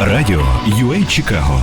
Радіо UA Чикаго.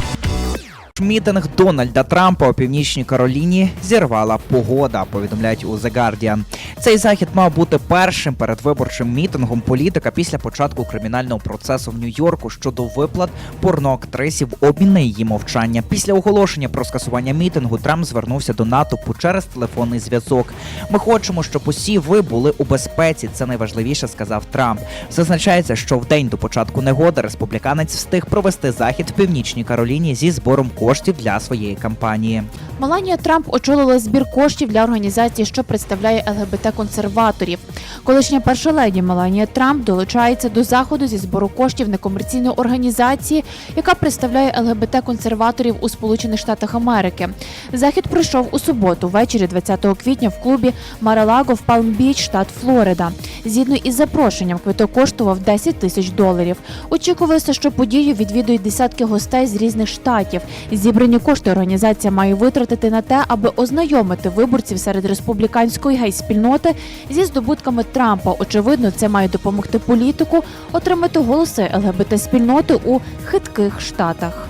Мітинг Дональда Трампа у північній Кароліні зірвала погода. Повідомляють у The Guardian. Цей захід мав бути першим передвиборчим мітингом політика після початку кримінального процесу в Нью-Йорку щодо виплат порноактриси в обмін на її мовчання. Після оголошення про скасування мітингу Трамп звернувся до натовпу через телефонний зв'язок. Ми хочемо, щоб усі ви були у безпеці. Це найважливіше, сказав Трамп. Зазначається, що в день до початку негоди республіканець встиг провести захід в північній Кароліні зі збором коштів для своєї кампанії. Меланія Трамп очолила збір коштів для організації, що представляє ЛГБТ-консерваторів. Колишня перша леді Меланія Трамп долучається до заходу зі збору коштів некомерційної організації, яка представляє ЛГБТ-консерваторів у Сполучених Штатах Америки. Захід пройшов у суботу, ввечері 20 квітня в клубі Маралаго в Палм-Біч, штат Флорида. Згідно із запрошенням, квиток коштував 10 тисяч доларів. Очікувалося, що подію відвідують десятки гостей з різних штатів. Зібрані кошти організація має витратити на те, аби ознайомити виборців серед республіканської гей-спільноти зі здобутками Трампа. Очевидно, це має допомогти політику отримати голоси ЛГБТ-спільноти у хитких штатах.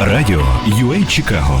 Радіо UA Чикаго.